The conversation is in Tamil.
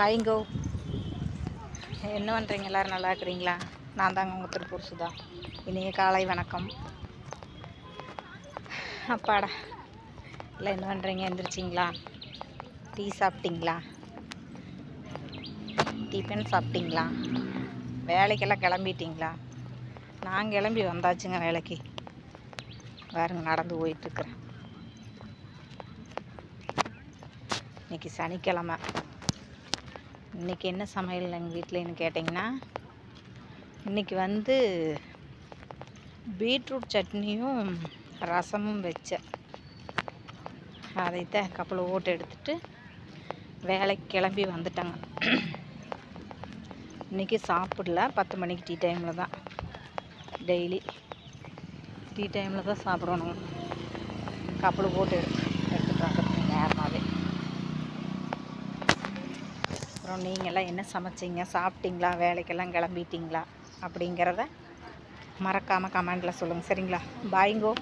ஹாய்ங்கோ என்ன பண்ணுறீங்க எல்லோரும் நல்லா இருக்கிறீங்களா? நான் தாங்க உங்கள் திருப்பூர் சுதா. இன்றைய காலை வணக்கம். அப்பாடா. இல்லை என்ன பண்ணுறீங்க எந்திரிச்சிங்களா? டீ சாப்பிட்டீங்களா? டிஃபன் சாப்பிட்டீங்களா? வேலைக்கெல்லாம் கிளம்பிட்டிங்களா? நான் கிளம்பி வந்தாச்சுங்க வேலைக்கு. பாருங்க நடந்து போயிட்டுருக்குறேன். இன்னைக்கு சனிக்கிழமை. இன்றைக்கி என்ன சமையல் எங்கள் வீட்டில்னு கேட்டிங்கன்னா இன்னைக்கு வந்து பீட்ரூட் சட்னியும் ரசமும் வச்சேன். அதைத்தான் கப்பலை ஓட்டு எடுத்துட்டு வேலைக்கு கிளம்பி வந்துட்டாங்க. இன்றைக்கி சாப்பிடல. பத்து மணிக்கு டீ டைமில் தான். டெய்லி டீ டைமில் தான் சாப்பிடணும். கப்பல் போட்டு எடுத்து எடுத்துகிட்டு அப்புறம் நீங்கள்லாம் என்ன சமைச்சிங்க? சாப்பிட்டீங்களா? வேலைக்கெல்லாம் கிளம்பிட்டீங்களா? அப்படிங்கிறத மறக்காமல் கமெண்டில் சொல்லுங்கள் சரிங்களா? பாய்ங்கோ.